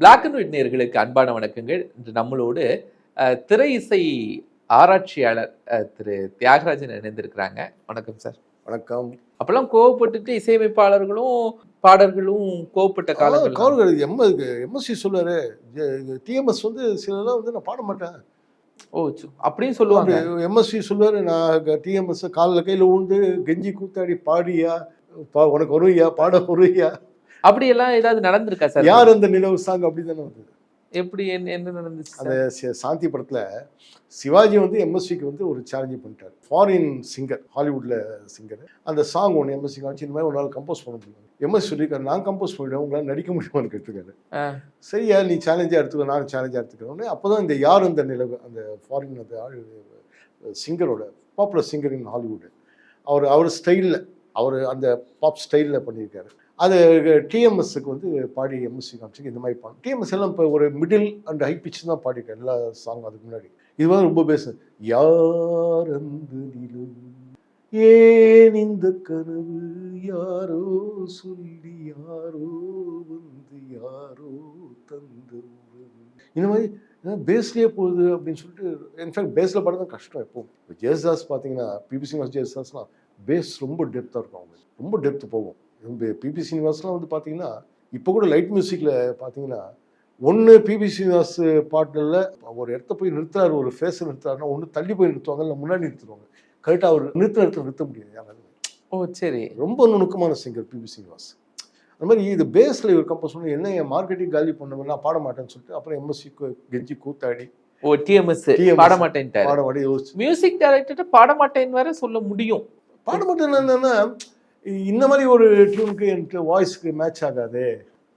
Black and white நேயர்களுக்கு அன்பான வணக்கங்கள். இன்று நம்மளோடு திரை இசை ஆராய்ச்சியாளர் திரு தியாகராஜன் இணைந்திருக்கிறாங்க. வணக்கம் சார். வணக்கம். அப்பெல்லாம் கோவப்பட்டுட்டு இசையமைப்பாளர்களும் பாடல்களும் கோவப்பட்ட காலங்கள் கால்கள் எம் எம்எஸ்சி சொல்லுவாரு. டிஎம்எஸ் வந்து சிலலாம் வந்து நான் பாட மாட்டேன். ஓ அப்படியும் சொல்லுவாங்க. எம்எஸ்சி சொல்லுவாரு நான் டிஎம்எஸ் காலில் கையில் உண்டு கெஞ்சி கூத்தாடி பாடியா பா உனக்கு வருவியா? பாட வருவியா? அப்படியெல்லாம் ஏதாவது நடந்திருக்கா சார்? யார் அந்த நிலவு சாங் அப்படி தானே வந்து எப்படி என்ன என்ன நடந்துச்சு அந்த சாந்தி படத்துல சிவாஜி வந்து எம்எஸ்சிக்கு வந்து ஒரு சேலஞ்சு பண்ணிட்டார். ஃபாரின் சிங்கர் ஹாலிவுட்ல சிங்கர் அந்த சாங் ஒன்று எம்எஸ்சி காமிச்சு இந்த மாதிரி ஒரு நாள் கம்போஸ் பண்ண முடியும். எம்எஸ் சொல்லியிருக்காரு நான் கம்போஸ் பண்ணிடுவேன். உங்களால் நடிக்க முடியுமான்னு கேட்டிருக்காரு. சரியா நீ சேலஞ்சாக எடுத்துக்கோ. நான் சேலஞ்சாக எடுத்துக்கிறோன்னு அப்போ தான் இந்த யார் அந்த நிலவு அந்த ஃபாரின் அந்த சிங்கரோட பாப்புலர் சிங்கர் இன் ஹாலிவுட் அவர் அவர் ஸ்டைலில் அவர் அந்த பாப் ஸ்டைலில் பண்ணியிருக்காரு. அது டிஎம்எஸ்க்கு வந்து பாடி எம்எஸ்சி காமிச்சு இந்த மாதிரி பாடும் டிஎம்எஸ் எல்லாம் இப்போ ஒரு மிடில் அண்ட் ஹை பிச் தான் பாடியிருக்காரு எல்லா சாங் அதுக்கு முன்னாடி. இது வந்து ரொம்ப பேசு யார் அந்த நிலவு ஏன் இந்த கனவு? யாரோ சொல்லி யாரோ வந்து யாரோ தந்த இந்த மாதிரி பேஸ்லேயே போகுது அப்படின்னு சொல்லிட்டு இன்ஃபேக்ட் பேஸில் பாட தான் கஷ்டம் எப்போவும். இப்போ ஜேஸ்தாஸ் பார்த்தீங்கன்னா பிபி சீனிவாஸ் ஜேசுதாஸ்லாம் பேஸ் ரொம்ப டெப்த்தாக இருக்கும் அவங்க ரொம்ப டெப்த் போகும். பிபி சீனிவாஸ்லாம் வந்து பார்த்தீங்கன்னா இப்போ கூட லைட் மியூசிக்கில் பார்த்தீங்கன்னா ஒன்று பிபி சீனிவாஸ் பாட்டில் ஒரு இடத்த போய் நிறுத்துறாரு ஒரு ஃபேஸை நிறுத்துறாருன்னா ஒன்று தள்ளி போய் நிறுத்துவாங்க இல்லை முன்னாடி நிறுத்துவாங்க கரெக்டாக அவர் நிறுத்துற இடத்துல நிறுத்த முடியாது யாராலும் ஓ சரி. ரொம்ப நுணுக்கமான சிங்கர் பிபி சீனிவாஸ் அந்த மாதிரி இது பேஸில் இவர் கம்போஸ் பண்ணி என்ன என் மார்க்கெட்டிங் காலி பண்ண நான் பாட மாட்டேன்னு சொல்லிட்டு அப்புறம் எம்எஸ்சி கெஞ்சி கூத்தாடி. ஓ டிஎம்எஸ். பாட மாட்டேன்ட்டாரு. பாட மாட்டே யோசிச்சு. மியூசிக் டைரக்டர் பாட மாட்டேன்னு வேற சொல்ல முடியும். பாட மாட்டேன் என்னன்னா இந்த மாதிரி ஒரு டியூனுக்கு எனக்கு வாய்ஸ்க்கு மேட்ச் ஆகாது.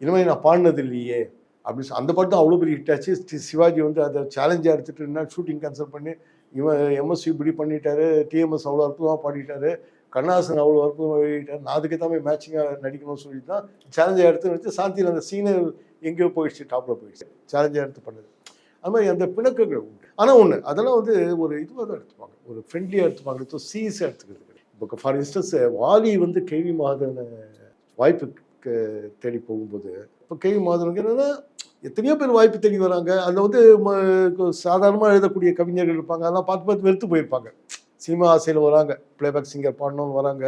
இந்த மாதிரி நான் பாடினது இல்லையே. அப்படின்னு அந்த பாட்டு அவ்வளோ பெரிய ஹிட் ஆச்சு. சிவாஜி வந்து அதை சேலஞ்சாக எடுத்துட்டு இருந்தால் ஷூட்டிங் கேன்சல் பண்ணி இவன் எம்எஸ்சி இப்படி பண்ணிட்டாரு டிஎம்எஸ் அவ்வளோ அற்புதமாக பாடிட்டாரு கண்ணாசன் அவ்வளோ அற்புதமாக எழுதிட்டாரு நான் அதுக்கு தான் மேட்சிங்காக நடிக்கணும்னு சொல்லி தான் சேலஞ்சாக எடுத்து வச்சு சாந்தியில் அந்த சீனை எங்கேயோ போயிடுச்சு டாப்பில் போயிடுச்சு. சேலஞ்சாக எடுத்து பண்ணது. அது மாதிரி அந்த பிணக்குகள் உண்டு. ஆனால் ஒன்று அதெல்லாம் வந்து ஒரு இதுவாக தான் எடுத்துப்பாங்க. ஒரு ஃப்ரெண்ட்லியாக எடுத்துப்பாங்க. ஸோ சீரியஸாக எடுத்துக்கிறது. இப்போ ஃபார் இன்ஸ்டன்ஸ் வாலி வந்து கேவி மாதவனை வாய்ப்புக்கு தேடி போகும்போது இப்போ கேவி மாதவனுக்கு என்னென்னா எத்தனையோ பேர் வாய்ப்பு தேடி வராங்க. அதில் வந்து சாதாரணமாக எழுதக்கூடிய கவிஞர்கள் இருப்பாங்க. அதெல்லாம் பார்த்து பார்த்து வெறுத்து போயிருப்பாங்க. சினிமா ஆசையில் வராங்க. பிளேபேக் சிங்கர் பாடணும்னு வராங்க.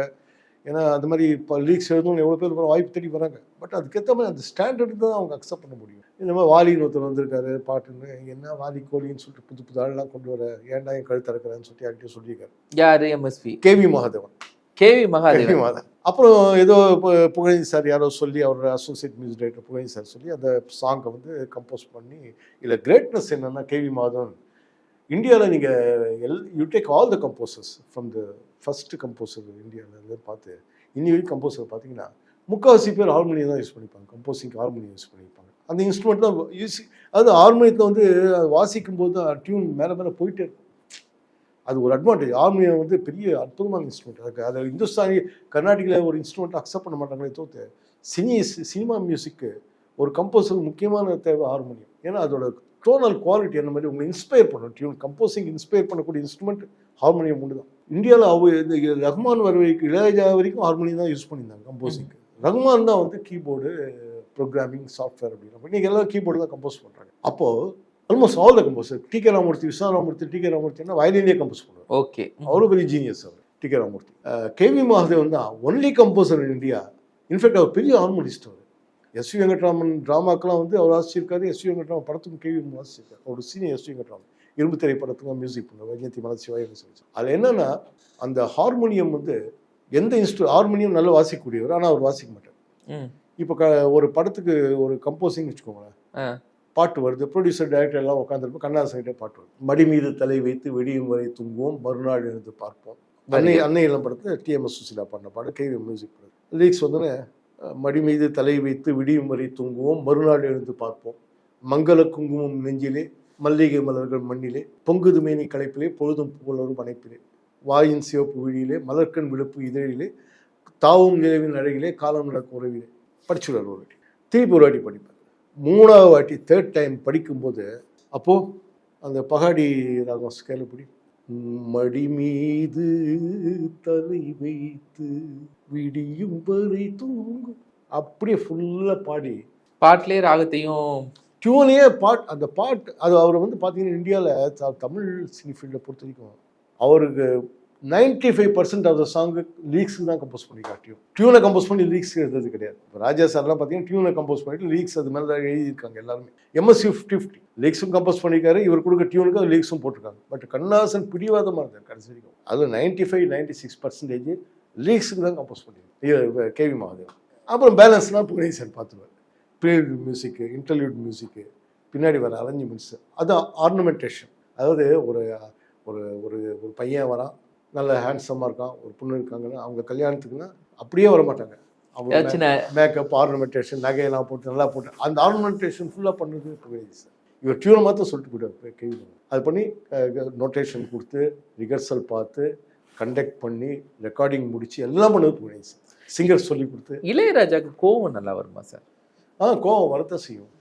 ஏன்னா அந்த மாதிரி இப்போ லீக்ஸ் எழுதணும்னு எவ்வளோ பேர் வாய்ப்பு தேடி வராங்க. பட் அதுக்கேற்ற மாதிரி அந்த ஸ்டாண்டர்டு தான் அவங்க அக்செப்ட் பண்ண முடியும். இந்த மாதிரி வாலின்னு ஒருத்தர் வந்திருக்காரு பாட்டுன்னு என்ன வாலி கோலின்னு சொல்லிட்டு புது புது ஆள்லாம் கொண்டு வர ஏன்டா என் கழுத்து இறக்குறேன்னு சொல்லிட்டு யார்கிட்டயும் சொல்லியிருக்காரு. யாரு? MSV KV Mahadevan. KV KV Mahadevan. அப்புறம் ஏதோ பு- புகழேந்தி சார் யாரோ சொல்லி அவர் associate music director Pugazhendhi sir சொல்லி அந்த சாங்கை வந்து கம்போஸ் பண்ணி இதில் கிரேட்னஸ் என்னன்னா கேவி மாதவன் இந்தியாவில் நீங்கள் L you take all the composers from the first composer இந்தியாவிலேருந்து பார்த்து இன்னி வரைக்கும் கம்போசர் பார்த்தீங்கன்னா முக்கால்வாசி பேர் ஹார்மோனியம் தான் யூஸ் பண்ணிப்பாங்க. கம்போசிங்க்கு ஹார்மோனியம் யூஸ் பண்ணிப்பாங்க. அந்த இன்ஸ்ட்ருமெண்ட் தான் யூஸ் அது ஹார்மோனியத்தில் வந்து அது வாசிக்கும் போது டியூன் மேலே மேலே போயிட்டே இருக்கும். அது ஒரு அட்வான்டேஜ் ஹார்மோனியம் வந்து பெரிய அற்புதமான இன்ஸ்ட்ருமெண்ட் அதுக்கு அதை இந்துஸ்தானி கர்நாடிகில் ஒரு இன்ஸ்ட்ருமெண்ட் அக்செப்ட் பண்ண மாட்டாங்களே தோற்று சினி சினிமா மியூசிக்கு ஒரு கம்போசருக்கு முக்கியமான தேவை ஹார்மோனியம் ஏன்னா அதோட டோனல் குவாலிட்டி அந்த மாதிரி உங்களை இன்ஸ்பயர் பண்ணும். டியூன் கம்போசிங் இன்ஸ்பயர் பண்ணக்கூடிய இன்ஸ்ட்ருமெண்ட் ஹார்மோனியம் ஒன்று தான் இந்தியாவில் அவ இந்த ரஹ்மான் வர வரைக்கும் இளையராஜா வரைக்கும் ஹார்மோனியம் தான் யூஸ் பண்ணியிருந்தாங்க கம்போசிங்க்கு ரஹ்மான் தான் வந்து கீபோர்டு ப்ரோக்ராமிங் சாஃப்ட்வேர் அப்படின்னு இன்னைக்கு எல்லாம் கீபோர்டு தான் கம்போஸ் பண்ணுறாங்க அப்போது almost all the composer T K Ramamurthy Viswa Ramamurthy T K ராமூர்த்தினா வயலினே கம்போஸ் பண்ணுவார். ஓகே அவ்வளோ பெரிய ஜீனியஸ் அவர் T K Ramamurthy KV Mahadevan தான் only composer in India in fact அவர் பெரிய ஹார்மோனிஸ்ட் அவர். எஸ் வி வெங்கட்ராமன் ட்ராமாக்கெல்லாம் வந்து அவர் வாசிச்சிருக்காரு எஸ் வி வெங்கட்ராமன் படத்துக்கும் கேவி வாசிச்சிருக்காரு அவர் சீனியர் எஸ் வி வெங்கட்ராமன் இரும்பு திரைப்படத்துக்கும் மியூசிக் பண்ணுவார் வைஜயந்தி மலர் சிவாயம் சொல்லி அதில் என்னன்னா அந்த ஹார்மோனியம் வந்து எந்த இன்ஸ்ட்ரு ஹார்மோனியம் நல்லா வாசிக்கக்கூடியவர் ஆனால் அவர் வாசிக்க மாட்டார். இப்போ க ஒரு படத்துக்கு ஒரு கம்போசிங் வச்சுக்கோங்களேன். பாட்டு வருது ப்ரொடியூசர் டைரக்டர் எல்லாம் உட்காந்துருப்போம் கண்ணாசன் கிட்டே பாட்டு வருது. மடி மீது தலை வைத்து வெடியும் வரை தூங்குவோம் மறுநாள் எழுந்து பார்ப்போம். அன்னை அன்னை இளம் படத்தில் டிஎம்எஸ் சுசிலா பாடின பாடு கேவி மியூசிக் பாடு லிரிக்ஸ் வந்து மடி மீது தலை வைத்து விடியும் வரை தூங்குவோம் மறுநாள் எழுந்து பார்ப்போம். மங்கள குங்குமம் நெஞ்சிலே மல்லிகை மலர்கள் மண்ணிலே பொங்குது மேனி களைப்பிலே பொழுதும் புகழரும் அணைப்பிலே வாயின் சிவப்பு விழியிலே மலர்கண் விழுப்பு இதழிலே தாவும் நிலவின் அழகிலே காலம் நடக்கும் உறவிலே. படிச்சுடுவார் ஒரு வாட்டி திருப்பி ஒரு வாட்டி படிப்பேன். மூணாவது வாட்டி தேர்ட் டைம் படிக்கும்போது அப்போது அந்த பகாடி ராகம் ஸ்கேல மடி மீது தலை வைத்து விடியும் வரை தூங்கும். அப்படியே ஃபுல்லாக பாடி. பாட்டிலே ராகத்தையும் டியூனையே பாட் அந்த பாட் அது அவர் வந்து பார்த்தீங்கன்னா இந்தியாவில் தமிழ் சினி ஃபீல்டை பொறுத்த வரைக்கும் அவருக்கு ninety five percent of the song லீக்ஸுக்கு தான் கம்போஸ் பண்ணி காட்டியும் டியூனை கம்போஸ் பண்ணி லீக்ஸ் எழுதுறது கிடையாது. இப்போ ராஜா சார்லாம் பார்த்தீங்கன்னா டியூனை கம்போஸ் பண்ணிட்டு லீக்ஸ் அது மேலே தான் எழுதியிருக்காங்க எல்லாருமே. எம்எஸ் ஃபிஃப்டி ஃபிஃப்டி லீக்ஸும் கம்போஸ் பண்ணியிருக்காரு இவர் கொடுக்க டியூனுக்கு அது லீக்ஸும் போட்டிருக்காங்க. பட் கண்ணாசன் பிடிவாதமாக இருந்தார் கடைசி வரைக்கும். அதில் ninety five ninety six percentage லீக்ஸுக்கு தான் கம்போஸ் பண்ணியிருக்காரு கேவி மகாதேவன். அப்புறம் பேலன்ஸ்னால் புனே சார் பார்த்துருவார். ப்ரீலியூட் மியூசிக்கு இன்டர்லியூட் மியூசிக்கு பின்னாடி வர அரேஞ்ச்மெண்ட்ஸு அது ஆர்னமெண்டேஷன் அதாவது ஒரு ஒரு ஒரு ஒரு பையன் வரான் நல்ல ஹேண்ட்ஸமாக இருக்கான் ஒரு பொண்ணு இருக்காங்கன்னா அவங்க கல்யாணத்துக்குன்னா அப்படியே வர மாட்டாங்க அவங்க மேக்கப் ஆர்னமெண்டேஷன் நகையெல்லாம் போட்டு நல்லா போட்டு. அந்த ஆர்னமெண்டேஷன் ஃபுல்லாக பண்ணுறது புகழேந்தி சார். இவர் டியூனை மாத்திரம் சொல்லிட்டு போயிட்டார் கேள்வி அது பண்ணி நோட்டேஷன் கொடுத்து ரிஹர்சல் பார்த்து கண்டக்ட் பண்ணி ரெக்கார்டிங் முடிச்சு எல்லாம் பண்ணது புகழேந்தி சார். சிங்கர் சொல்லி கொடுத்து. இளையராஜாக்கு கோவம் நல்லா வருமா சார்? ஆ கோவம் வரத்தான் செய்யும்.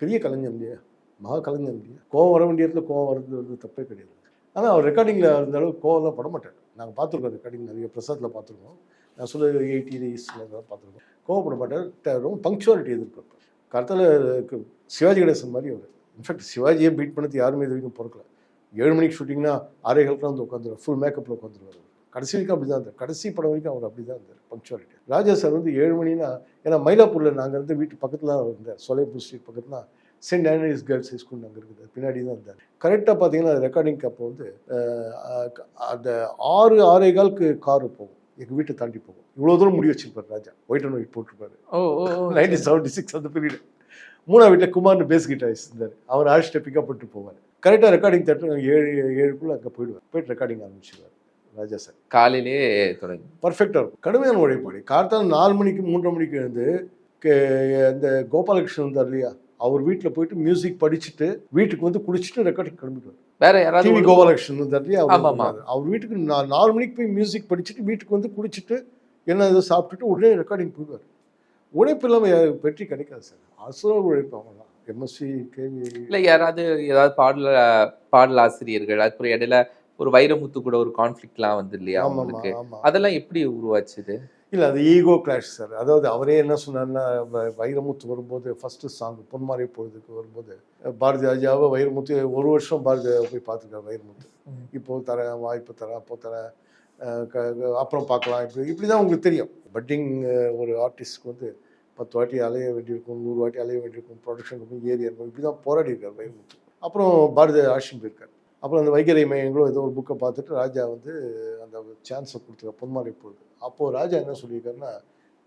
பெரிய கலைஞர் இல்லையா? மகா கலைஞர் இல்லையா? கோவம் வர வேண்டிய இடத்துல கோவம் வரது வந்து தப்பே கிடையாது. ஆனால் அவர் ரெக்கார்டிங்கில் இருந்த அளவுக்கு கோவம்லாம் பட மாட்டார். நாங்கள் பார்த்துருக்கோம் ரெக்கார்டிங் நிறைய பிரசாத்தில் பார்த்துருக்கோம். நான் சொல்ல எயிட்டி டேஸில் பார்த்துருக்கோம். கோவப்பட மாட்டார். ரொம்ப பங்க்சுவாலிட்டி எதிர்பார்ப்பார். கருத்தில் சிவாஜி கணேசன் மாதிரி அவர். இன்ஃபேக்ட் சிவாஜியை பீட் பண்ணது யாருமே இது வரைக்கும் பிறக்கல. ஏழு மணிக்கு ஷூட்டிங்னா ஆறே காலத்தில் வந்து உட்காந்துருவார். ஃபுல் மேக்கப்பில் உட்காந்துருவார் கடைசி வரைக்கும் அப்படி தான் இருந்தார் கடைசி படம் வரைக்கும் அவர் அப்படி தான் இருந்தார் பங்க்சுவாலிட்டி ராஜா சார் வந்து ஏழு மணினா ஏன்னா மயிலாப்பூரில் நாங்கள் இருந்து வீட்டு பக்கத்தில் தான் இருந்தார். சொலைப்பூர் ஸ்ட்ரீட் பக்கத்தில் saint Antony's girls high school அங்கே இருக்குது. பின்னாடி தான் இருந்தார். கரெக்டாக பார்த்தீங்கன்னா ரெக்கார்டிங்க்கு அப்போ வந்து அந்த ஆறு ஆறே காலுக்கு காரு போகும். எங்கள் வீட்டை தாண்டி போகும். இவ்வளோ தூரம் முடி வச்சிருப்பார் ராஜா. ஒயிட் அண்ட் ஒயிட் போட்டிருப்பாரு. Oh oh oh. Nineteen seventy six அந்த பீரியட் மூணாவது வீட்டில் குமார்னு பேஸ் கிட்டாரிஸ்ட் இருந்தார். அவர் அழைச்சிட்டு பிக்கப் பண்ணிட்டு போவார். கரெக்டாக ரெக்கார்டிங் தட்டு நாங்கள் ஏழு ஏழுக்குள்ளே அங்கே போயிடுவார். போயிட்டு ரெக்கார்டிங் ஆரம்பிச்சிடுவார் ராஜா சார். காலையிலே தொடங்கி. பர்ஃபெக்டாக இருக்கும். கடுமையான உழைப்பாளி கார்த்தால நாலு மணிக்கு மூன்றரை மணிக்கு எழுந்து இந்த கோபாலகிருஷ்ணன் இருந்தார் இல்லையா? அவர் வீட்டில் போயிட்டு மியூசிக் படிச்சுட்டு வீட்டுக்கு வந்து குடிச்சிட்டு ரெக்கார்டிங் கிளம்பிடுவார். வேற யாராவது டிவி கோபாலகிருஷ்ணன் இருந்தார் இல்லையா? அவர் வீட்டுக்கு நா- நாலு மணிக்கு போய் மியூசிக் படிச்சுட்டு வீட்டுக்கு வந்து குடிச்சிட்டு என்ன இதை சாப்பிட்டுட்டு உடனே ரெக்கார்டிங் போயிடுவார் உழைப்பு இல்லாமல் வெற்றி கிடைக்காது சார். அசுர உழைப்பு அவங்கலாம் எம்எஸ்சி கேவி இல்ல யாராவது ஏதாவது பாடல பாடல் ஆசிரியர்கள் அதுக்கப்புறம் இடையில ஒரு வைரமுத்து கூட ஒரு கான்ஃபிளிக்ட்லாம் வந்து இல்லையா அவங்களுக்கு? அதெல்லாம் எப்படி உருவாச்சுது இல்லை அது ஈகோ கிளாஷ் சார் அதாவது அவரே என்ன சொன்னார்னா வைரமுத்து வரும்போது ஃபஸ்ட்டு சாங் பொன்மாரி பொழுதுக்கு வரும்போது பாரதி ராஜாவை வைரமுத்து ஒரு வருஷம் பாரதி போய் பார்த்துருக்காரு வைரமுத்து. இப்போ தரேன் வாய்ப்பு தரேன் அப்போ தரேன் அப்புறம் பார்க்கலாம். இப்படி இப்படி தான் உங்களுக்கு தெரியும். பட்டிங் ஒரு ஆர்டிஸ்ட்க்கு வந்து பத்து வாட்டி அலைய வேண்டியிருக்கும் நூறு வாட்டி அலைய வேண்டியிருக்கும் ப்ரொடக்ஷன் ஏறி இருக்கும் இப்படி தான் போராடி இருக்கார் வைரமுத்து. அப்புறம் பாரதி ஆஷின் போயிருக்கார். அப்புறம் அந்த வைகரை மையங்களும் ஏதோ ஒரு புக்கை பார்த்துட்டு ராஜா வந்து அந்த சான்ஸை கொடுத்துருக்க பொன்மாரி போகுது அப்போது ராஜா என்ன சொல்லியிருக்காருன்னா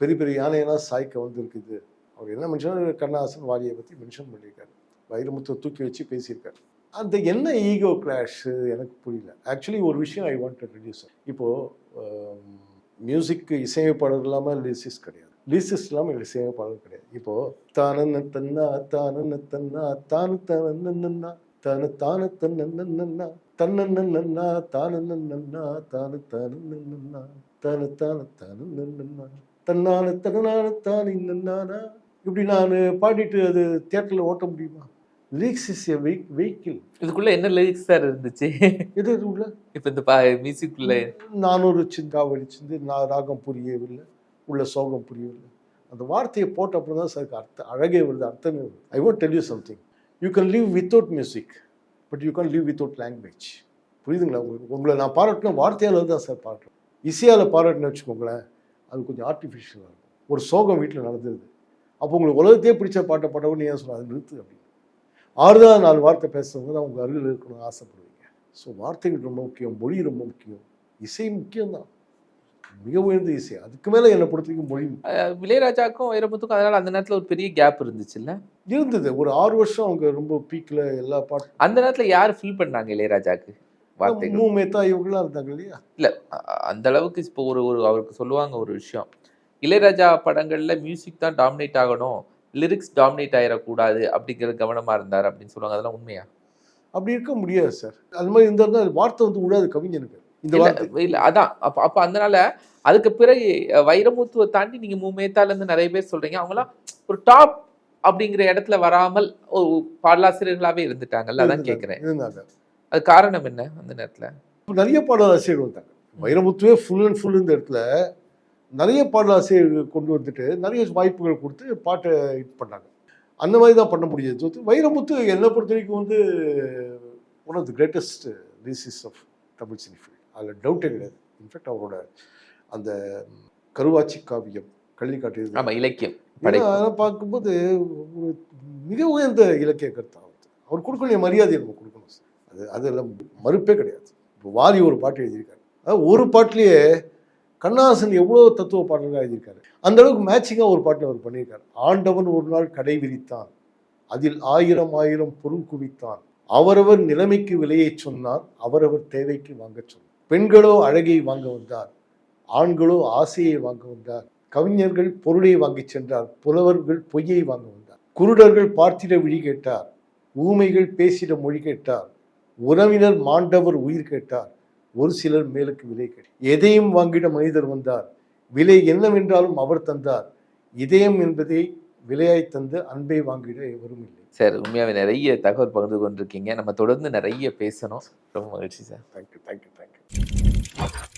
பெரிய பெரிய யானையெல்லாம் சாய்க்க வந்திருக்குது. அவர் என்ன மென்ஷன் கண்ணாசன் வாரியை பற்றி மென்ஷன் பண்ணியிருக்காரு. வைரமுத்தை தூக்கி வச்சு பேசியிருக்காரு. அந்த என்ன ஈகோ கிளாஷு எனக்கு புரியல. ஆக்சுவலி ஒரு விஷயம் ஐ வாண்ட் டு ரெடியூஸ் இப்போது மியூசிக்கு um, இசையமைப்பாளர் இல்லாமல் லிசிஸ் கிடையாது. லீசிஸ் இல்லாமல் இசையமைப்பாளர் கிடையாது. இப்போது தானன்னு தன்னா தானன்னு தன்னா தானு தானன்னா தானு தானு தன்னா தன்னன்னா தானு நன்னா தானு தானு நன்னா தானு தானு தானு நன்னா தன்னான தன்னான தானு நன்னானா? இப்படி நான் பாடிட்டு அது தியேட்டரில் ஓட்ட முடியுமா? லிரிக்ஸ் இஸ் எ வெஹி வெஹிக்கிள் இதுக்குள்ள என்ன லிரிக்ஸ் சார் இருந்துச்சு? எது இது உள்ள? இப்ப இந்த மியூசிக்குள்ள நானூறு சிந்தாவளி சிந்து நான் ராகம் புரியவில்லை உள்ள சோகம் புரியவில்லை. அந்த வார்த்தையை போட்ட அப்புறம் தான் சார் அர்த்தம் அழகே வருது அர்த்தமே வருது. I want tell you something you can live without music but you can live without language புரியுதுங்களா? உங்களுக்கு உங்களை நான் பாராட்டின வார்த்தையால் தான் சார் பாராட்டுறேன். இசையால் பாராட்டினு வச்சுக்கோங்களேன் அது கொஞ்சம் ஆர்டிஃபிஷியலாக இருக்கும். ஒரு சோகம் வீட்டில் நடந்துருது. அப்போ உங்களுக்கு உலகத்தையே பிடிச்ச பாட்டை பாட்டவன்னு ஏன் சொல்லுவாங்க அது நிறுத்து அப்படின்னு. ஆறுதலாக நாலு வார்த்தை பேசுறவங்க தான் உங்கள் அருகில் இருக்கணும்னு ஆசைப்படுவீங்க. ஸோ வார்த்தைகள் ரொம்ப முக்கியம் மொழி ரொம்ப முக்கியம் இசை முக்கியம்தான். மிக உயர்ந்த இசை. அதுக்கு மேலே என்னை பொறுத்த வரைக்கும் மொழி இளையராஜாக்கும் வைரமுத்துக்கும் அதனால அந்த நேரத்துல ஒரு பெரிய கேப் இருந்துச்சு இல்ல இருந்தது. ஒரு ஆறு வருஷம் அவங்க ரொம்ப பீக்கில் எல்லா பாட்டும் அந்த நேரத்துல யார் ஃபில் பண்ணாங்க இளையராஜாக்கு மூ மேத்தா இவங்களாம் இருந்தாங்க இல்லையா? இல்ல அந்த அளவுக்கு இப்போ ஒரு ஒரு அவருக்கு சொல்லுவாங்க ஒரு விஷயம். இளையராஜா படங்கள்ல மியூசிக் தான் டாமினேட் ஆகணும் லிரிக்ஸ் டாமினேட் ஆயிடக்கூடாது அப்படிங்கிற கவனமா இருந்தார் அப்படின்னு சொல்லுவாங்க. அதெல்லாம் உண்மையா? அப்படி இருக்க முடியாது சார் அது மாதிரி இருந்தாருன்னா வார்த்தை வந்து விடாது கவிஞனுக்கு. இந்த இல்ல அதான். அப்ப அப்ப அதனால அதுக்கு பிறகு வைரமுத்துவை தாண்டி நீங்க மூமேத்தால இருந்து நிறைய பேர் சொல்றீங்க. அவங்களாம் ஒரு டாப் அப்படிங்கிற இடத்துல வராமல் ஒரு பாடலாசிரியர்களாவே இருந்துட்டாங்கல்ல அதான் கேக்குறேன். இருந்தாங்க. அது காரணம் என்ன அந்த நேரத்துல? நிறைய பாடலாசிரியர்கள் வந்தாங்க. வைரமுத்துவே ஃபுல் அண்ட் ஃபுல் இந்த இடத்துல நிறைய பாடலாசிரியர்கள் கொண்டு வந்துட்டு நிறைய வாய்ப்புகள் கொடுத்து பாட்டை ஹிட் பண்ணாங்க. அந்த மாதிரி தான் பண்ண முடியாது. வைரமுத்து என்னை பொறுத்த வரைக்கும் வந்து one of the greatest lyricists of Tamil சினிஃபி அதில் டவுட்டே கிடையாது. இன்ஃபேக்ட் அவரோட அந்த கருவாச்சி காவியம் கல்வி காட்டியது. ஆமா இலக்கியம் அதெல்லாம் பார்க்கும்போது மிக உயர்ந்த இலக்கிய கருத்து அவர் அவர் கொடுக்க வேண்டிய மரியாதையை நம்ம கொடுக்கணும் சார். அது அதெல்லாம் மறுப்பே கிடையாது. இப்போ வாலி ஒரு பாட்டு எழுதியிருக்காரு. அதாவது ஒரு பாட்டிலேயே கண்ணாசன் எவ்வளோ தத்துவ பாடல்களாக எழுதியிருக்காரு. அந்த அளவுக்கு மேட்சிங்காக ஒரு பாட்டில் அவர் பண்ணியிருக்காரு. ஆண்டவன் ஒரு நாள் கடை விரித்தான். அதில் ஆயிரம் ஆயிரம் பொருள் குவித்தான். அவரவர் நிலைமைக்கு விலையை சொன்னார். அவரவர் தேவைக்கு வாங்கச் சொன்னார். பெண்களோ அழகை வாங்க வந்தார் ஆண்களோ ஆசையை வாங்க வந்தார் கவிஞர்கள் பொருளை வாங்கிச் சென்றார் புலவர்கள் பொய்யை வாங்க வந்தார். குருடர்கள் பார்த்திட விழி கேட்டார் ஊமைகள் பேசிட மொழி கேட்டார் உறவினர் மாண்டவர் உயிர் கேட்டார் ஒரு சிலர் மேலுக்கு விலை கேட்டார். எதையும் வாங்கிட மனிதர் வந்தார் விலை என்னவென்றாலும் அவர் தந்தார் இதயம் என்பதை விலையாய் தந்து அன்பை வாங்கிட எவரும் இல்லை. சார் உண்மையாகவே நிறைய தகவல் பகிர்ந்து கொண்டிருக்கீங்க. நம்ம தொடர்ந்து நிறைய பேசணும். ரொம்ப மகிழ்ச்சி சார். Thank you thank you thank you